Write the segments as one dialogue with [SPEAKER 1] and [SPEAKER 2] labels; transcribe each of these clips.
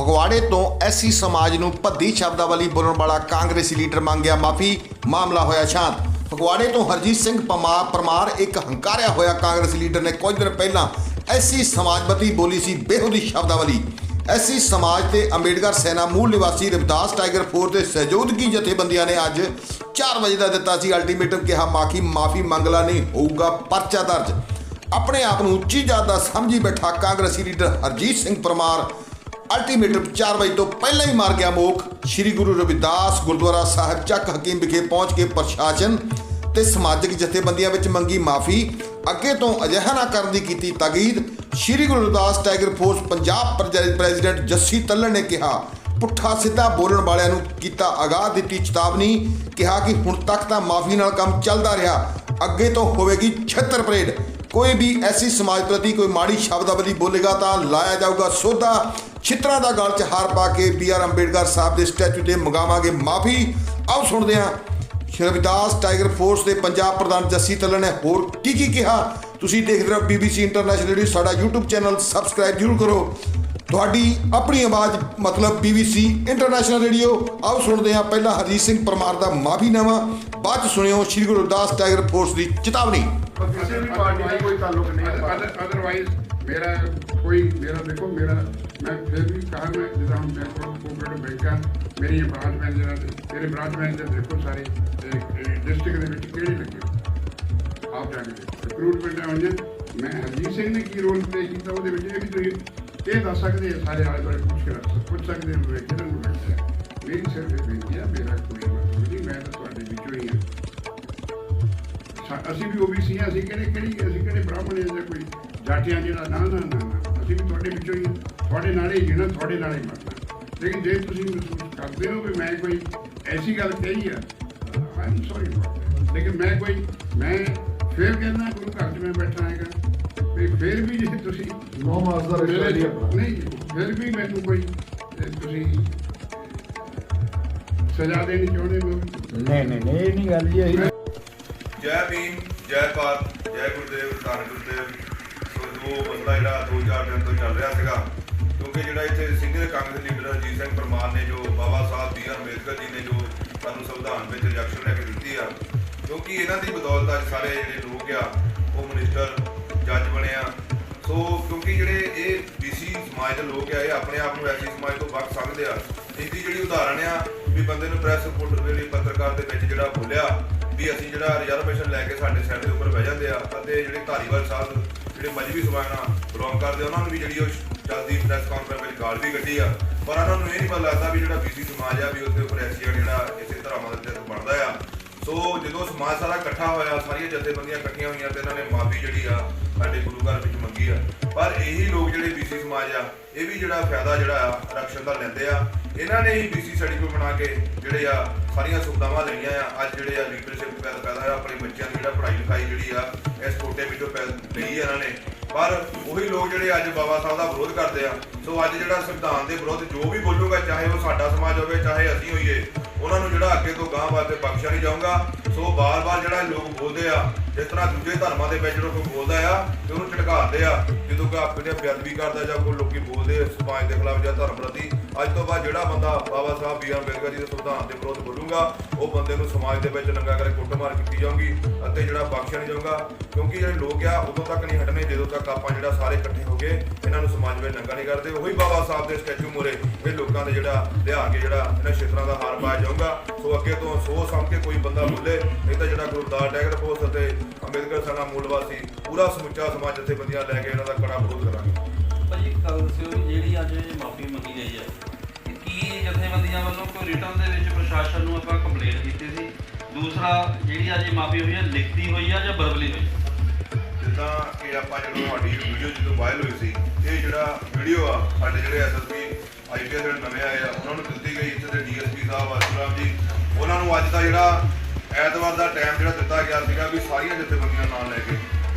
[SPEAKER 1] ਫਗਵਾੜੇ ਤੋਂ ਐਸੀ ਸਮਾਜ ਨੂੰ ਭੱਦੀ ਸ਼ਬਦਾਵਲੀ ਬੋਲਣ ਵਾਲਾ ਕਾਂਗਰਸੀ ਲੀਡਰ ਮੰਗਿਆ ਮਾਫੀ, ਮਾਮਲਾ ਹੋਇਆ ਸ਼ਾਂਤ। ਫਗਵਾੜੇ ਤੋਂ ਹਰਜੀਤ ਸਿੰਘ ਪਮਾ, ਪਰਮਾਰ ਇੱਕ ਹੰਕਾਰਿਆ ਹੋਇਆ ਕਾਂਗਰਸੀ ਲੀਡਰ ਨੇ ਕੁਝ ਦਿਨ ਪਹਿਲਾਂ ਐਸੀ ਸਮਾਜਵਾਦੀ ਬੋਲੀ ਸੀ ਬੇਹੂਦੀ ਸ਼ਬਦਾਵਲੀ ਐਸੀ ਸਮਾਜ ਤੇ ਅੰਬੇਡਕਰ ਸੈਨਾ ਮੂਲ ਨਿਵਾਸੀ ਰਵਿਦਾਸ ਟਾਈਗਰ ਫੋਰ ਦੇ ਸਹਿਯੋਗੀ ਜਥੇਬੰਦੀਆਂ ਨੇ ਅੱਜ 4 ਵਜੇ ਦਾ ਦਿੱਤਾ ਸੀ ਅਲਟੀਮੇਟਮ ਕਿਹਾ ਮਾਫੀ ਮਾਫੀ ਮੰਗਲਾ ਨਹੀਂ ਹੋਊਗਾ, ਪਰਚਾ ਦਰਜ। ਆਪਣੇ ਆਪ ਨੂੰ ਉੱਚੀ ਜਾਤ ਦਾ ਸਮਝੀ ਬੈਠਾ ਕਾਂਗਰਸੀ ਲੀਡਰ ਹਰਜੀਤ ਸਿੰਘ ਪਰਮਾਰ ਅਲਟੀਮੇਟਮ 4 ਵਜੇ ਤੋਂ ਪਹਿਲਾਂ ਹੀ ਮਾਰ ਗਿਆ ਮੋਖ। ਸ੍ਰੀ ਗੁਰੂ ਰਵਿਦਾਸ ਗੁਰਦੁਆਰਾ ਸਾਹਿਬ ਚੱਕ ਹਕੀਮ ਵਿਖੇ ਪਹੁੰਚ ਕੇ ਪ੍ਰਸ਼ਾਸਨ ਤੇ ਸਮਾਜਿਕ ਜਥੇਬੰਦੀਆਂ ਵਿੱਚ ਮੰਗੀ ਮਾਫੀ। ਅੱਗੇ ਤੋਂ ਅਜਿਹਾ ਨਾ ਕਰਨ ਦੀ ਕੀਤੀ ਤਾਕੀਦ। Sri Guru Ravidas tiger force Punjab president Jassi Tallan ਨੇ ਕਿਹਾ, ਪੁੱਠਾ ਸਿੱਧਾ ਬੋਲਣ ਵਾਲਿਆਂ ਨੂੰ ਕੀਤਾ ਆਗਾਹ ਦਿੱਤੀ ਚੇਤਾਵਨੀ। ਕਿਹਾ ਕਿ ਹੁਣ ਤੱਕ ਤਾਂ ਮਾਫੀ ਨਾਲ ਕੰਮ ਚੱਲਦਾ ਰਿਹਾ। ਅੱਗੇ ਤੋਂ ਹੋਵੇਗੀ ਛੇਤਰ ਪਰੇਡ। ਕੋਈ ਵੀ ਐਸੀ ਸਮਾਜ ਪ੍ਰਤੀ ਕੋਈ ਮਾੜੀ ਸ਼ਬਦਾਵਲੀ ਬੋਲੇਗਾ ਤਾਂ ਲਾਇਆ ਜਾਊਗਾ ਸੋਧਾ। ਛਿੱਤਰਾਂ ਦਾ ਗਲ 'ਚ ਹਾਰ ਪਾ ਕੇ ਬੀ ਆਰ ਅੰਬੇਡਕਰ ਸਾਹਿਬ ਦੇ ਸਟੈਚੂ ਤੇ ਮੰਗਾਵਾਂਗੇ ਮਾਫੀ। ਆਓ ਸੁਣਦੇ ਹਾਂ। ਸ਼੍ਰੀ ਰਵਿਦਾਸ ਟਾਈਗਰ ਫੋਰਸ ਦੇ ਪੰਜਾਬ ਪ੍ਰਧਾਨ ਜੱਸੀ ਤੱਲਣ ਨੇ ਹੋਰ ਕੀ ਕੀ ਕਿਹਾ? ਤੁਸੀਂ ਦੇਖਦੇ ਰਹੋ BBC ਇੰਟਰਨੈਸ਼ਨਲ ਰੇਡੀਓ ਸਾਡਾ YouTube ਚੈਨਲ ਸਬਸਕ੍ਰਾਈਬ ਜ਼ਰੂਰ ਕਰੋ। ਤੁਹਾਡੀ ਆਪਣੀ ਆਵਾਜ਼ ਮਤਲਬ BBC ਇੰਟਰਨੈਸ਼ਨਲ ਰੇਡੀਓ। ਆਓ ਸੁਣਦੇ ਹਾਂ ਪਹਿਲਾਂ ਹਰਜੀਤ ਸਿੰਘ ਪਰਮਾਰ ਦਾ ਮਾਫੀਨਾਮਾ ਬਾਅਦ ਚ ਸੁਣਿਓ ਸ਼੍ਰੀ ਗੁਰੂ ਰਵਿਦਾਸ ਟਾਈਗਰ ਫੋਰਸ ਦੀ ਚੇਤਾਵਨੀ।
[SPEAKER 2] ਕਿਸੇ ਵੀ ਪਾਰਟੀ ਨਾਲ ਕੋਈ ਤਾਲੁਕ ਨਹੀਂ ਹੈ।
[SPEAKER 3] ਅਦਰਵਾਈਜ਼ ਮੇਰਾ ਕੋਈ, ਮੇਰਾ ਦੇਖੋ, ਮੇਰਾ, ਮੈਂ ਫਿਰ ਵੀ ਕਹਾ ਮੈਂ, ਜਿੱਦਾਂ ਹੁਣ ਮੇਰੇ ਕੋਲ ਕੋਪਰੇਟਿਵ ਬੈਂਕ ਆ ਮੇਰੀ ਬ੍ਰਾਂਚ ਮੈਨੇਜਰ ਮੇਰੇ ਬ੍ਰਾਂਚ ਮੈਨੇਜਰ ਦੇਖੋ ਸਾਰੇ ਡਿਸਟ੍ਰਿਕਟ ਦੇ ਆਪ ਜਾ ਕੇ ਰਿਕਰੂਟਮੈਂਟ ਆਉਣੀਆਂ ਮੈਂ ਹਰਜੀਤ ਸਿੰਘ ਨੇ ਕੀ ਰੋਲ ਪਲੇ ਕੀਤਾ, ਉਹਦੇ ਵਿੱਚ ਇਹ ਵੀ ਤੁਸੀਂ ਇਹ ਦੱਸ ਸਕਦੇ ਆ, ਸਾਰੇ ਆਲੇ ਦੁਆਲੇ ਪੁੱਛ ਕੇ ਪੁੱਛ ਸਕਦੇ ਹੋ ਕਿ ਕਿਹਨਾਂ ਨੂੰ ਬੈਠਿਆ ਮੇਰੀ ਸਿਰਫ ਬੇਨਤੀ ਆ, ਮੇਰਾ ਕੋਈ ਮਤਲਬ ਨਹੀਂ, ਮੈਂ ਤਾਂ ਤੁਹਾਡੇ ਵਿੱਚੋਂ ਹੀ ਹਾਂ ਅਸੀਂ ਵੀ ਓਬੀਸੀ ਆ, ਅਸੀਂ ਕਿਹੜੇ, ਕਿਹੜੀ, ਅਸੀਂ ਕਿਹੜੇ ਬ੍ਰਾਹਮਣ ਆ ਜਾਂ ਜਾਟੀਆਂ ਜਿਹੜਾ ਨਾ ਨਾ ਨਾ ਅਸੀਂ ਵੀ ਤੁਹਾਡੇ ਵਿੱਚੋਂ ਹੀ। ਤੁਹਾਡੇ ਨਾਲ ਹੀ ਜੀਣਾ ਤੁਹਾਡੇ ਨਾਲ ਹੀ ਮਰਨਾ। ਲੇਕਿਨ ਜੇ ਤੁਸੀਂ ਮਹਿਸੂਸ ਕਰਦੇ ਹੋ ਕਿ ਮੈਂ ਕੋਈ ਐਸੀ ਗੱਲ ਕਹੀ ਆ ਆਈ ਸੌਰੀ ਲੇਕਿਨ ਮੈਂ ਕੋਈ ਮੈਂ ਫਿਰ ਕਹਿੰਦਾ ਗੁਰੂ ਘਰ 'ਚ ਮੈਂ ਬੈਠਾ ਹੈਗਾ। ਤੇ ਫਿਰ ਵੀ ਜੇ ਤੁਸੀਂ
[SPEAKER 2] ਨੋ ਮਾਸ ਦਾ ਰਿਸ਼ਤਾ ਨਹੀਂ ਆਪਣਾ।
[SPEAKER 3] ਨਹੀਂ ਫਿਰ ਵੀ ਮੈਨੂੰ ਕੋਈ ਤੁਸੀਂ ਸਜ਼ਾ ਦੇਣੀ ਚਾਹੁੰਦੇ ਹੋ?
[SPEAKER 2] ਨਹੀਂ ਨਹੀਂ ਨਹੀਂ ਇਹ ਨਹੀਂ ਗੱਲ ਜੀ
[SPEAKER 4] ਜੈ ਭੀਮ ਜੈ ਭਾਰਤ ਜੈ ਗੁਰਦੇਵ। ਜੋ ਜਿਹੜਾ ਦੋ ਚਾਰ ਦਿਨ ਤੋਂ ਚੱਲ ਰਿਹਾ ਸੀਗਾ। ਕਿਉਂਕਿ ਜਿਹੜਾ ਇੱਥੇ ਸੀਨੀਅਰ ਕਾਂਗਰਸ ਲੀਡਰ ਅਜੀਤ ਸਿੰਘ ਪਰਮਾਰ ਨੇ ਜੋ ਬਾਬਾ ਸਾਹਿਬ ਬੀ ਆਰ ਅੰਬੇਦਕਰ ਜੀ ਨੇ ਜੋ ਸਾਨੂੰ ਸੰਵਿਧਾਨ ਵਿੱਚ ਰਿਜੈਕਸ਼ਨ ਲੈ ਕੇ ਦਿੱਤੀ ਆ, ਕਿਉਂਕਿ ਇਹਨਾਂ ਦੀ ਬਦੌਲਤ ਅੱਜ ਸਾਰੇ ਜਿਹੜੇ ਲੋਕ ਆ, ਉਹ ਮਿਨਿਸਟਰ ਜੱਜ ਬਣੇ ਆ। ਸੋ ਕਿਉਂਕਿ ਜਿਹੜੇ ਇਹ ਬੀਸੀ ਸਮਾਜ ਦੇ ਲੋਕ ਆ, ਇਹ ਆਪਣੇ ਆਪ ਨੂੰ ਐਸੀ ਸਮਾਜ ਤੋਂ ਵੱਖ ਸਮਝਦੇ ਆ। ਇਹਦੀ ਜਿਹੜੀ ਉਦਾਹਰਣ ਆ, ਵੀ ਬੰਦੇ ਨੂੰ ਪ੍ਰੈਸ ਰਿਪੋਰਟਰ ਦੇ ਲਈ ਪੱਤਰਕਾਰ ਦੇ ਵਿੱਚ ਜਿਹੜਾ ਬੋਲਿਆ, ਵੀ ਅਸੀਂ ਜਿਹੜਾ ਰਿਜ਼ਰਵੇਸ਼ਨ ਲੈ ਕੇ ਸਾਡੇ ਸਾਈਡ ਦੇ ਉੱਪਰ ਬਹਿ ਜਾਂਦੇ ਆ, ਅਤੇ ਜਿਹੜੇ ਧਾਰੀਵਾਲ ਸਾਹਿਬ ਜਿਹੜੇ ਮਜਬੀ ਸਮਾਜ ਨਾਲ ਬਿਲੋਂਗ ਕਰਦੇ ਉਹਨਾਂ ਨੂੰ ਵੀ ਜਿਹੜੀ ਉਹ ਚੱਲਦੀ ਪ੍ਰੈਸ ਕਾਨਫਰੰਸ ਵਿੱਚ ਗਾਲ ਵੀ ਕੱਢੀ ਆ। ਪਰ ਉਹਨਾਂ ਨੂੰ ਇਹ ਨਹੀਂ ਪਤਾ ਲੱਗਦਾ ਵੀ ਜਿਹੜਾ ਬੀਸੀ ਸਮਾਜ ਆ, ਵੀ ਉੱਥੇ ਉੱਪਰ ਐਸੀਆ ਜਿਹੜਾ ਇਸੇ ਧਰਮਾਂ ਦੇ ਤਹਿਤ ਬਣਦਾ ਆ। ਸੋ ਜਦੋਂ ਸਮਾਜ ਸਾਰਾ ਇਕੱਠਾ ਹੋਇਆ, ਸਾਰੀਆਂ ਜਥੇਬੰਦੀਆਂ ਇਕੱਠੀਆਂ ਹੋਈਆਂ ਤੇ ਇਹਨਾਂ ਨੇ ਮਾਫੀ ਜਿਹੜੀ ਆ ਸਾਡੇ ਗੁਰੂ ਘਰ ਵਿੱਚ ਮੰਗੀ ਆ। ਪਰ ਇਹੀ ਲੋਕ ਜਿਹੜੇ ਬੀਸੀ ਸਮਾਜ ਆ, ਇਹ ਵੀ ਜਿਹੜਾ ਫਾਇਦਾ ਜਿਹੜਾ ਆ ਆਰਕਸ਼ਣ ਦਾ ਲੈਂਦੇ ਆ। ਇਹਨਾਂ ਨੇ ਹੀ ਬੀਸੀ ਸਰਟੀਫਿਕੇਟ ਬਣਾ ਕੇ ਜਿਹੜੇ ਆ, ਸਾਰੀਆਂ ਸੁਵਿਧਾਵਾਂ ਲਈਆਂ ਆ। ਅੱਜ ਜਿਹੜੇ ਆ ਲੀਡਰਸ਼ਿਪ ਪੈਦਾ ਪੈਦਾ ਹੋਇਆ ਆਪਣੇ ਬੱਚਿਆਂ ਦੀ ਜਿਹੜਾ ਪੜ੍ਹਾਈ ਲਿਖਾਈ ਜਿਹੜੀ ਆ ਇਹਨਾਂ ਨੇ। ਪਰ ਉਹੀ ਲੋਕ ਜਿਹੜੇ ਅੱਜ ਬਾਬਾ ਸਾਹਿਬ ਦਾ ਵਿਰੋਧ ਕਰਦੇ ਆ, ਸੋ ਅੱਜ ਜਿਹੜਾ ਸੰਵਿਧਾਨ ਦੇ ਵਿਰੋਧ ਜੋ ਵੀ ਬੋਲੂਗਾ, ਚਾਹੇ ਉਹ ਸਾਡਾ ਸਮਾਜ ਹੋਵੇ, ਚਾਹੇ ਅਸੀਂ ਹੋਈਏ, ਉਹਨਾਂ ਨੂੰ ਜਿਹੜਾ ਅੱਗੇ ਤੋਂ ਗਾਂਹ ਵਾਸਤੇ ਬਖਸ਼ਿਆ ਨਹੀਂ ਜਾਊਗਾ। ਸੋ ਬਾਰ-ਬਾਰ ਜਿਹੜਾ ਲੋਕ ਬੋਲਦੇ ਆ, ਜਿਸ ਤਰ੍ਹਾਂ ਦੂਜੇ ਧਰਮਾਂ ਦੇ ਵਿੱਚ ਜਦੋਂ ਕੋਈ ਬੋਲਦਾ ਆ, ਤੇ ਉਹਨੂੰ ਝਟਕਾਉਂਦੇ ਆ, ਜਦੋਂ ਕੋਈ ਆਪਣੇ ਬੇਅਦਬੀ ਕਰਦਾ ਜਾਂ ਕੋਈ ਲੋਕੀ ਬੋਲਦੇ ਸਮਾਜ ਦੇ ਖਿਲਾਫ ਜਾਂ ਧਰਮ ਪ੍ਰਤੀ। ਅੱਜ ਤੋਂ ਬਾਅਦ ਜਿਹੜਾ ਬੰਦਾ ਬਾਬਾ ਸਾਹਿਬ ਬੀ ਆਰ ਅੰਬੇਦਕਰ ਜੀ ਦੇ ਸੰਵਿਧਾਨ ਦੇ ਵਿਰੋਧ ਬੋਲੂਗਾ, ਉਹ ਬੰਦੇ ਨੂੰ ਸਮਾਜ ਦੇ ਵਿੱਚ ਨੰਗਾ ਕਰਕੇ ਕੁੱਟਮਾਰ ਕੀਤੀ ਜਾਊਗੀ। ਕਿਉਂਕਿ ਜਿਹੜੇ ਲੋਕ ਆ, ਉਦੋਂ ਤੱਕ ਨਹੀਂ ਹਟਣੇ ਜਦੋਂ ਤੱਕ ਆਪਾਂ ਜਿਹੜਾ ਸਾਰੇ ਇਕੱਠੇ ਹੋ ਕੇ ਇਹਨਾਂ ਨੂੰ ਸਮਾਜ ਵਿੱਚ ਨੰਗਾ ਨਹੀਂ ਕਰਦੇ। ਉਹੀ ਬਾਬਾ ਸਾਹਿਬ ਦੇ ਸਟੈਚੂ ਮੂਹਰੇ ਇਹ ਲੋਕਾਂ ਦੇ ਜਿਹੜਾ ਲਿਆ ਕੇ ਜਿਹੜਾ ਇਹਨਾਂ ਛੇਤਰਾਂ ਦਾ ਹਾਰ ਪਾਇਆ ਜਾਊਗਾ। ਸੋ ਅੱਗੇ ਤੋਂ ਸੋਚ ਸਮਝ ਕੇ ਕੋਈ ਬੰਦਾ ਬੋਲੇ, ਇਹ ਤਾਂ ਜਿਹੜਾ ਗੁਰਦਾਰ ਟੈਗਰ ਫੋਰਸ ਅਤੇ ਅੰਬੇਦਕਰ ਸਾਨਾ ਮੂਲ ਵਾਸੀ ਪੂਰਾ ਸਮੁੱਚਾ ਸਮਾਜ ਜਥੇਬੰਦੀਆਂ ਲੈ ਕੇ ਇਹਨਾਂ ਦਾ ਕੜਾ ਵਿਰੋਧ ਕਰਾਂਗੇ।
[SPEAKER 5] ਭਾਜੀ, ਇੱਕ ਜਿਹੜੀ ਅੱਜ ਮਾਫੀ ਮੰਗੀ ਗਈ ਹੈ, ਕੀ ਜਥੇਬੰਦੀਆਂ ਵੱਲੋਂ ਕੋਈ ਰਿਟਰਨ ਦੇ ਵਿੱਚ ਪ੍ਰਸ਼ਾਸਨ ਨੂੰ ਆਪਾਂ ਕੰਪਲੇਂਟ ਕੀਤੀ ਸੀ? ਦੂਸਰਾ ਜਿਹੜੀ ਅੱਜ ਮਾਫੀ ਹੋਈ ਹੈ, ਲਿਖਤੀ ਹੋਈ ਆ ਜਾਂ ਵਰਬਲੀ ਹੋਈ?
[SPEAKER 4] ਜਿੱਦਾਂ ਕਿ ਆਪਾਂ ਜਦੋਂ ਤੁਹਾਡੀ ਵੀਡੀਓ ਜਦੋਂ ਵਾਇਰਲ ਹੋਈ ਸੀ, ਇਹ ਜਿਹੜਾ ਵੀਡੀਓ ਆ, ਸਾਡੇ ਜਿਹੜੇ ਐਸਐਸਪੀ ਆਈਪੀਐਸ ਜਿਹੜੇ ਨਵੇਂ ਆਏ ਆ, ਉਹਨਾਂ ਨੂੰ ਦਿੱਤੀ ਗਈ, ਇੱਥੇ ਦੇ ਡੀਐਸਪੀ ਸਾਹਿਬ ਅਸਰਾਮ ਜੀ, ਉਹਨਾਂ ਨੂੰ ਅੱਜ ਦਾ ਜਿਹੜਾ ਐਤਵਾਰ ਦਾ ਟਾਈਮ ਜਿਹੜਾ ਦਿੱਤਾ ਗਿਆ ਸੀਗਾ ਵੀ ਸਾਰੀਆਂ ਜਥੇਬੰਦੀਆਂ ਨਾਲ ਲੈ ਕੇ,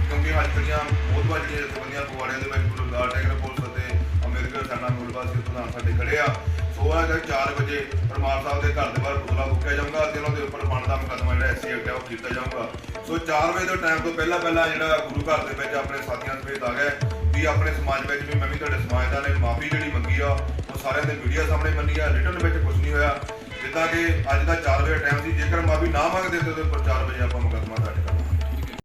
[SPEAKER 4] ਕਿਉਂਕਿ ਅੱਜ ਜਿਹੜੀਆਂ ਬਹੁਤ ਵਾਰ ਜਿਹੜੀਆਂ ਜਥੇਬੰਦੀਆਂ ਪਵਾੜਿਆਂ ਦੇ ਵਿੱਚ ਗੁਰਦਾਰ ਟੈਗਰ ਪੁਲਿਸ ਅਤੇ ਅੰਬੇਦਕਰ ਸਾਨਾ ਮੁਲਵਾਸੀ ਪ੍ਰਧਾਨ ਸਾਡੇ ਖੜੇ ਆ ਸੋ ਅੱਜ 4 ਵਜੇ ਪਰਮਾਰ ਸਾਹਿਬ ਦੇ ਘਰ ਦੇ ਬਾਹਰ ਪੁਤਲਾ ਫੂਕਿਆ ਜਾਊਗਾ ਅਤੇ ਉਹਨਾਂ ਦੇ ਉੱਪਰ ਬਣਦਾ ਮੁਕੱਦਮਾ ਜਿਹੜਾ ਐਸਸੀ ਐਕਟ ਹੈ ਉਹ ਕੀਤਾ ਜਾਊਗਾ। ਸੋ 4 ਵਜੇ ਦੇ ਟਾਈਮ ਤੋਂ ਪਹਿਲਾਂ ਪਹਿਲਾਂ ਜਿਹੜਾ ਗੁਰੂ ਘਰ ਦੇ ਵਿੱਚ ਆਪਣੇ ਸਾਥੀਆਂ ਸਮੇਤ ਆ ਗਏ ਵੀ ਆਪਣੇ ਸਮਾਜ ਵਿੱਚ ਵੀ ਮੈਂ ਵੀ ਤੁਹਾਡੇ ਸਮਾਜ ਦਾ ਨੇ ਮਾਫੀ ਜਿਹੜੀ ਮੰਗੀ ਆ, ਉਹ ਸਾਰਿਆਂ ਦੇ ਮੀਡੀਆ ਸਾਹਮਣੇ ਮੰਨੀ ਆ ਰਿਟਰਨ ਵਿੱਚ ਕੁਝ ਨਹੀਂ ਹੋਇਆ। ਜਿੱਦਾਂ ਕਿ ਅੱਜ ਦਾ 4 ਵਜੇ ਟਾਈਮ ਸੀ, ਜੇਕਰ ਮਾਫੀ ਨਾ ਮੰਗਦੇ ਤਾਂ ਉਹਦੇ ਉੱਪਰ 4 ਵਜੇ ਆਪਾਂ ਮੁਕੱਦਮਾ ਦਰਜ ਕਰ